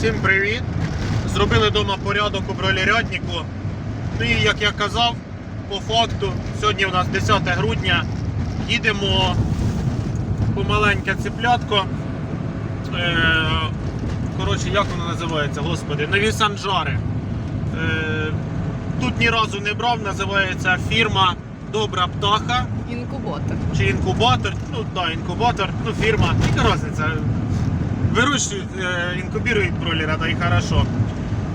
Всім привіт! Зробили вдома порядок у бролерятнику. Ну і як я казав, по факту, сьогодні у нас 10 грудня, їдемо по маленьке циплятко. Е, коротше, як воно називається, господи, нові санжари. Е, тут ні разу не брав, називається фірма Добра птаха Інкубатор. чи інкубатор. Ну так, да, інкубатор, ну фірма, яка різниця. Вирощують, е, інкубірують бролера, та й хорошо.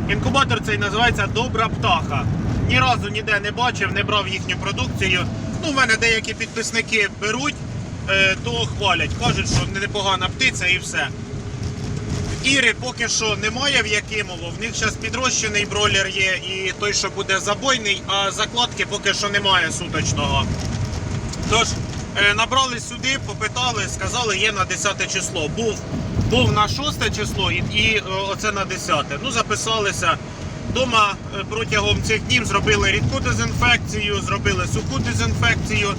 Інкубатор цей називається Добра птаха. Ні разу ніде не бачив, не брав їхню продукцію. Ну, в мене деякі підписники беруть, е, то хвалять. Кажуть, що непогана птиця і все. Іри поки що немає в Якимово. В них зараз підрощений бролер є і той, що буде забойний, а закладки поки що немає суточного. Тож е, набрали сюди, попитали, сказали, є на 10 число. Був, був на 6 число і, і е, оце на 10. Ну, записалися. Дома е, протягом цих днів зробили рідку дезінфекцію, зробили суху дезінфекцію.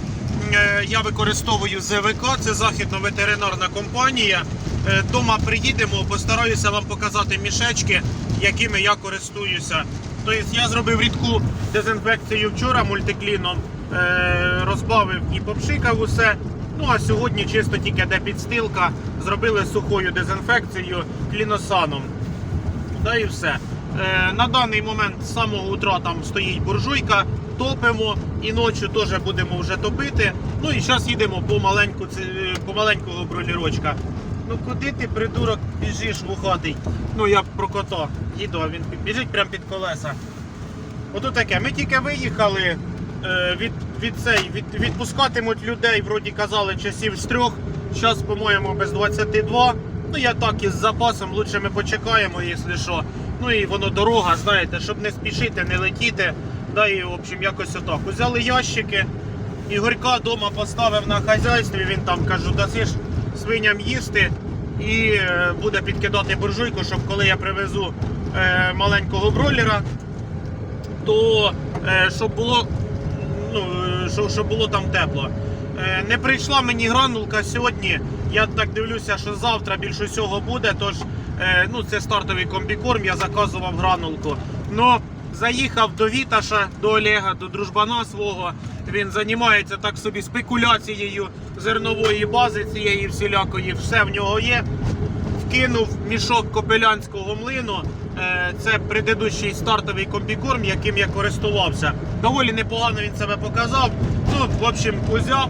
Е, Я використовую ЗВК, це західно-ветеринарна компанія. Е, Дома приїдемо, постараюся вам показати мішечки, якими я користуюся. Тобто я зробив рідку дезінфекцію вчора мультикліном, розбавив і попшикав усе. Ну а сьогодні чисто тільки де підстилка, зробили сухою дезінфекцією кліносаном. Та і все. Е, на даний момент з самого утра там стоїть буржуйка, топимо і ночі теж будемо вже топити. Ну і зараз їдемо по маленьку, е, по маленького бролірочка. Ну куди ти, придурок, біжиш вухатий? Ну я про кота їду, а він біжить прямо під колеса. Ото таке. Ми тільки виїхали е, від, від цей, від, відпускатимуть людей, вроді казали, часів з трьох. Зараз, по-моєму, без 22. Ну я так із запасом, лучше ми почекаємо, якщо що. Ну і воно дорога, знаєте, щоб не спішити, не летіти. Да, і, в общем, якось отак. Взяли ящики. Ігорька вдома поставив на хазяйстві, він там кажу, дасиш свиням їсти і е, буде підкидати буржуйку, щоб коли я привезу е, маленького бройлера, то е, щоб було ну, е, щоб, щоб було там тепло. Е, не прийшла мені гранулка сьогодні. Я так дивлюся, що завтра більше всього буде. Тож е, ну, це стартовий комбікорм, я заказував гранулку. Но заїхав до Віташа, до Олега, до дружбана свого. Він займається так собі спекуляцією зернової бази цієї всілякої. Все в нього є вкинув мішок копелянського млину. Е, Це предыдущий стартовий комбікорм, яким я користувався. Доволі непогано він себе показав. Ну, в общем, узяв.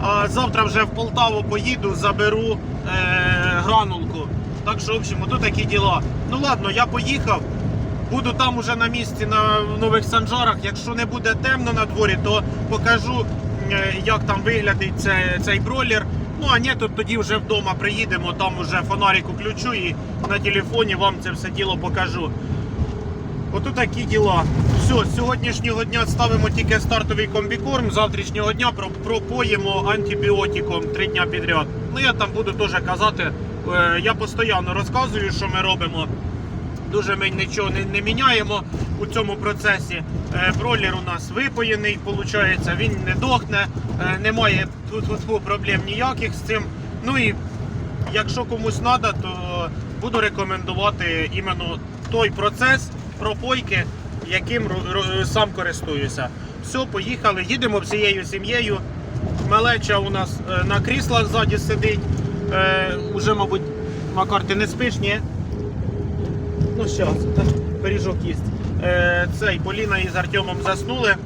А завтра вже в Полтаву поїду, заберу е, гранулку. Так що, в общем, ото такі діла. Ну ладно, я поїхав. Буду там уже на місці на нових санжарах. Якщо не буде темно на дворі, то покажу, е, як там виглядить це, цей бройлер. Ну а ні, то тоді вже вдома приїдемо, там вже фонарик уключу і на телефоні вам це все діло покажу. Ото такі діла. Все, з сьогоднішнього дня ставимо тільки стартовий комбікорм. З завтрашнього дня пропоїмо антибіотиком три дня підряд. Ну я там буду теж казати. е, Я постійно розказую, що ми робимо. Дуже ми нічого не, не міняємо у цьому процесі. Е, Бройлер у нас випоєний, виходить, він не дохне, е, немає тут проблем ніяких з цим. Ну і якщо комусь треба, то буду рекомендувати іменно той процес пропойки, яким сам користуюся. Все, поїхали, їдемо всією сім'єю. Малеча у нас е, на кріслах ззаді сидить. Е, уже, мабуть, Макар, ти не спиш, ні? Ну, зараз, пиріжок їсть. Е, цей Поліна із Артемом заснули.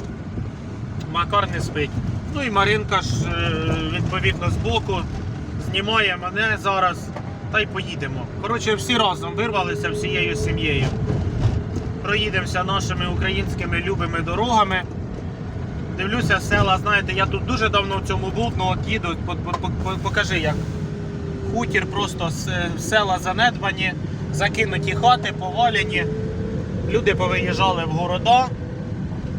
Макар не спить. Ну і Маринка ж е, відповідно збоку знімає мене зараз та й поїдемо. Коротше, всі разом вирвалися всією сім'єю. Проїдемося нашими українськими любими дорогами. Дивлюся села, знаєте, я тут дуже давно в цьому був, ну от їду, по- по- по- покажи як. Хутір просто села занедбані, закинуті хати, повалені. Люди повиїжджали в города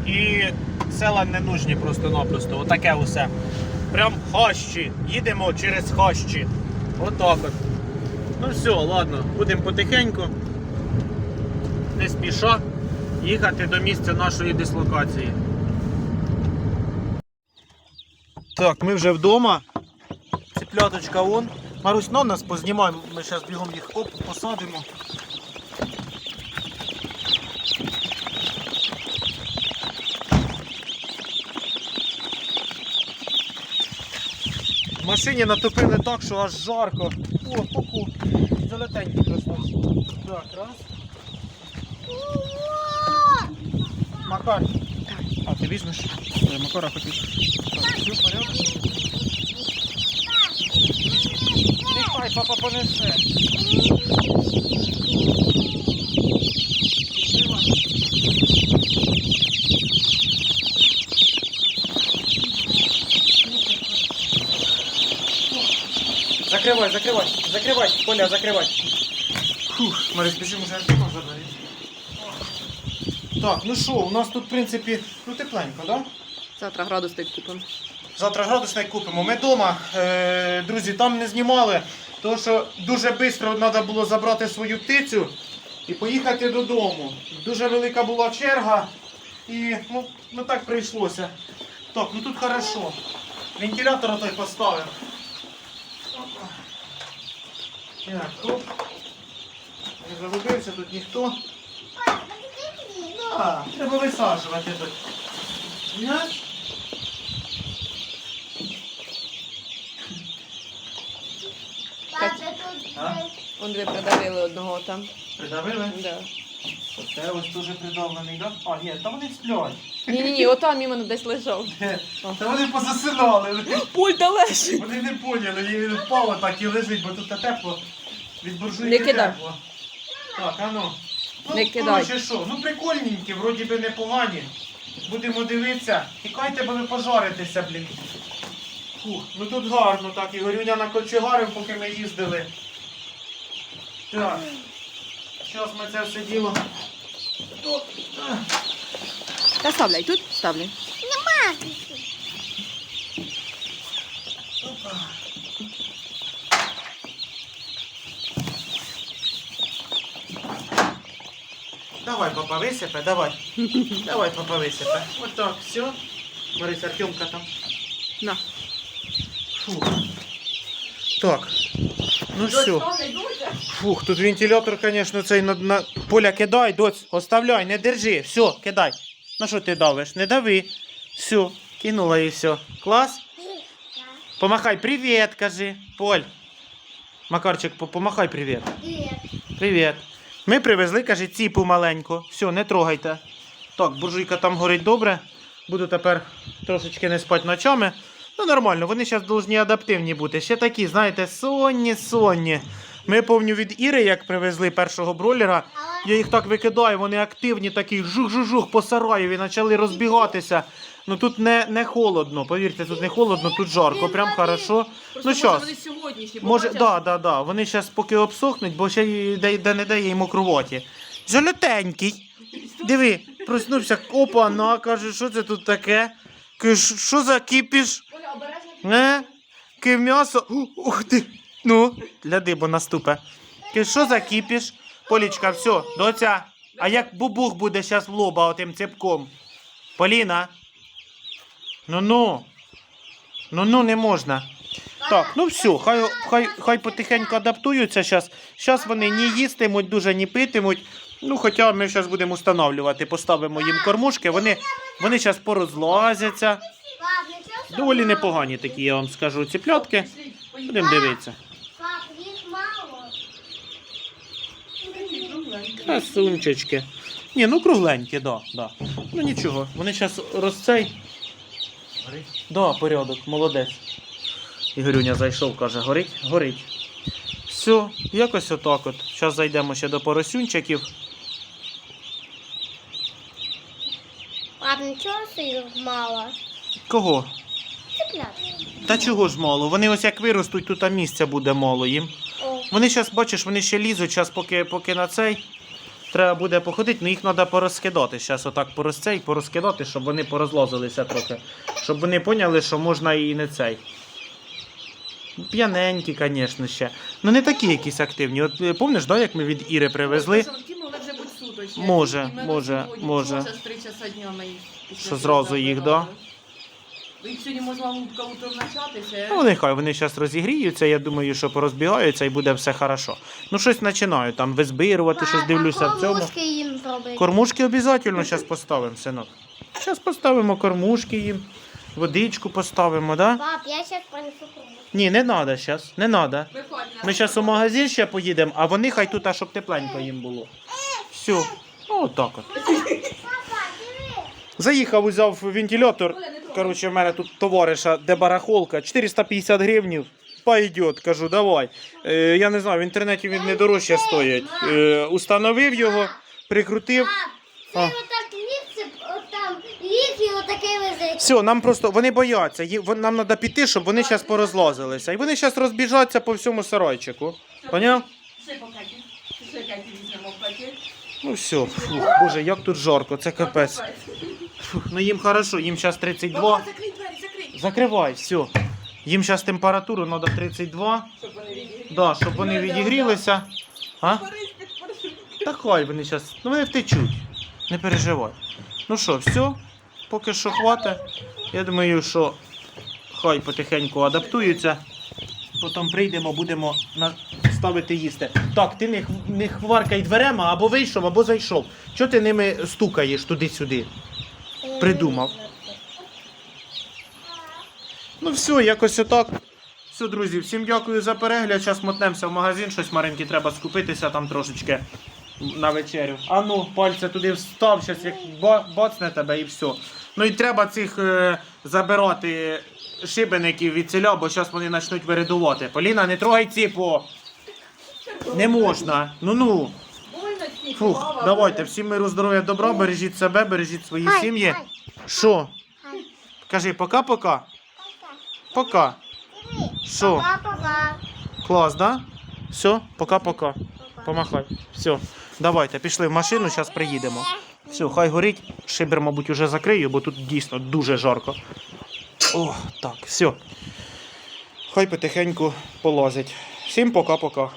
і села не нужні просто-напросто. Отаке усе. Прям хащі. Їдемо через хащі. Отак от. Ну все, ладно, будемо потихеньку, не спіша їхати до місця нашої дислокації. Так, ми вже вдома. Цепляточка вон. Марусь, ну, нас познімаємо, ми зараз бігом їх оп, посадимо. В машині натопили так, що аж жарко. О, поку. Залетенький красав. Так, раз. Макар. А, ти візьмеш? Е, Макара хотів. Так, все, порядок. Папа понесе. Закривай, закривай, закривай, Коля, закривай. Фух, Марис, біжимо вже артикул забери. Так, ну що, у нас тут, в принципі, ну тепленько, так? Да? Завтра градусник купимо. Завтра градусник купимо. Ми вдома, е, друзі, там не знімали, тому що дуже швидко треба було забрати свою птицю і поїхати додому. Дуже велика була черга і ну, ну так прийшлося. Так, ну тут хорошо. Вентилятор той поставив. Так, оп. Не загубився тут ніхто. Да, треба висаджувати тут. Знаєш? А? Он дві придавили одного там. Придавили? Да. Оце ось дуже придавлений, так? А, ні, та вони сплять. Ні, ні, ні, отам іменно десь лежав. Та вони позасинали. Пульта лежить. Вони не поняли, їм він впало так і лежить, бо тут тепло. Від буржуйки Не кидай. тепло. Так, а ну. Ну, Не кидай. коротше, що? Ну прикольненькі, вроді би непогані. Будемо дивитися. Тікайте, бо ви пожаритеся, блін. Фух, ну тут гарно так, і горюня накочегарив, поки ми їздили. Так. Зараз ми це все діло. Тут. Та ставляй тут, ставляй. Давай, папа, висипе, давай. Давай, папа, висипе. Вот так, все. Марися, Артемка там. На. Фух. Так. Ну все. Фух, тут вентилятор, конечно, цей на, на... Поля, кидай, доць, оставляй, не держи. Все, кидай. Ну що ти давиш? Не дави. Все, кинула і все. Клас? Помахай, привіт, кажи. Поль. Макарчик, по- помахай привіт. Привіт. Ми привезли, каже, ціпу маленьку. Все, не трогайте. Так, буржуйка там горить добре. Буду тепер трошечки не спати ночами. Ну, нормально, вони зараз повинні адаптивні бути. Ще такі, знаєте, сонні, сонні. Ми повню від Іри, як привезли першого бролера. Я їх так викидаю, вони активні, такі жух-жух-жух по сараєві, почали розбігатися. Ну тут не, не холодно, повірте, тут не холодно, тут жарко, прям хорошо. Ну вони сьогоднішні, Може, да, да, да. Вони зараз поки обсохнуть, бо ще й де, де не дає йому кровоті. Золотенький. Диви, проснувся, опа, на, каже, що це тут таке? Каже, що за кіпіш? Не? Ки м'ясо. Ух ти. Ну, гляди, бо наступе. Каже, що за кіпіш? Полічка, все, доця. А як бубух буде зараз в лоба отим цепком? Поліна. Ну-ну. Ну-ну, не можна. Так, ну все, хай, хай, хай потихеньку адаптуються зараз. Зараз вони ні їстимуть, дуже ні питимуть. Ну, хоча ми зараз будемо встановлювати, поставимо їм кормушки, вони, вони зараз порозлазяться. Доволі непогані такі, я вам скажу, ціплятки. Будемо дивитися. Красунчички. Ні, ну кругленькі, да, да. Ну нічого, вони зараз розцей. Да, порядок, молодець. Ігорюня зайшов, каже, горить, горить. Все, якось отак от. Зараз зайдемо ще до поросюнчиків. Пап, нічого їх мало. Кого? Та чого ж мало? Вони ось як виростуть, тут а місця буде мало їм. О, Вони зараз, бачиш, вони ще лізуть, зараз поки, поки на цей. Треба буде походити, ну їх треба порозкидати. Зараз отак порозцей, порозкидати, щоб вони порозлазилися трохи. Щоб вони поняли, що можна і не цей. П'яненькі, звісно, ще. Ну не такі якісь активні. От е, помниш, да, як ми від Іри привезли? Може, може, може. Що зразу їх, да? Їх сьогодні можна лупка утром начатися. Ну, нехай вони зараз розігріються, я думаю, що порозбігаються і буде все хорошо. Ну, щось починаю там визбирувати, щось дивлюся в цьому. кормушки їм зробити. Кормушки обов'язково зараз поставимо, синок. Зараз поставимо кормушки їм. Водичку поставимо, да? Пап, я сейчас понесу трубу. Ні, не треба зараз, не треба. Ми зараз у магазин ще поїдемо, а вони хай тут, а щоб тепленько їм було. Все. Отак от. Заїхав, взяв вентилятор. Коротше, в мене тут товариша, де барахолка, 450 гривнів. Пойдет, кажу, давай. Е, я не знаю, в інтернеті він не дорожче стоїть. Е, установив його, прикрутив. Пап, А. це отак там і отаке лежить. Все, нам просто вони бояться. Ї- вон- Нам треба піти, щоб вони зараз порозлазилися. І вони зараз розбіжаться по всьому сарайчику. Поняв? Візьмемо в пакет. Ну все, фух, боже, як тут жарко, це капець. Фух, ну їм хорошо, їм зараз 32. Баба, закрий двері, закрий. Закривай, все. Їм зараз температуру треба 32. Щоб вони відігріли. Да, щоб вони відігрілися. А? Та хай вони зараз. Ну вони втечуть. Не переживай. Ну що, все, поки що хватить. Я думаю, що хай потихеньку адаптуються. Потім прийдемо, будемо на- ставити їсти. Так, ти не, х- не хваркай дверима, або вийшов, або зайшов. Чого ти ними стукаєш туди-сюди? Придумав. Ну все, якось отак. Все, друзі, всім дякую за перегляд. Зараз мотнемося в магазин, щось Маринки треба скупитися там трошечки на вечерю. А ну, пальця туди встав, зараз як ба- бацне тебе і все. Ну і треба цих е, забирати шибеників від ціля, бо зараз вони почнуть виридувати. Поліна, не трогай ціпо. Не можна. Ну ну. Фух, давайте, всім миру, здоров'я, добра, бережіть себе, бережіть свої сім'ї. Що? Кажи пока-пока. Пока. Пока. Що? Пока-пока. Клас, да? Все, пока-пока. Помахай. Все. Давайте, пішли в машину, зараз приїдемо. Все, хай горить. Шибер, мабуть, уже закрию, бо тут дійсно дуже жарко. О, так, все. Хай потихеньку полазить. Всім пока-пока.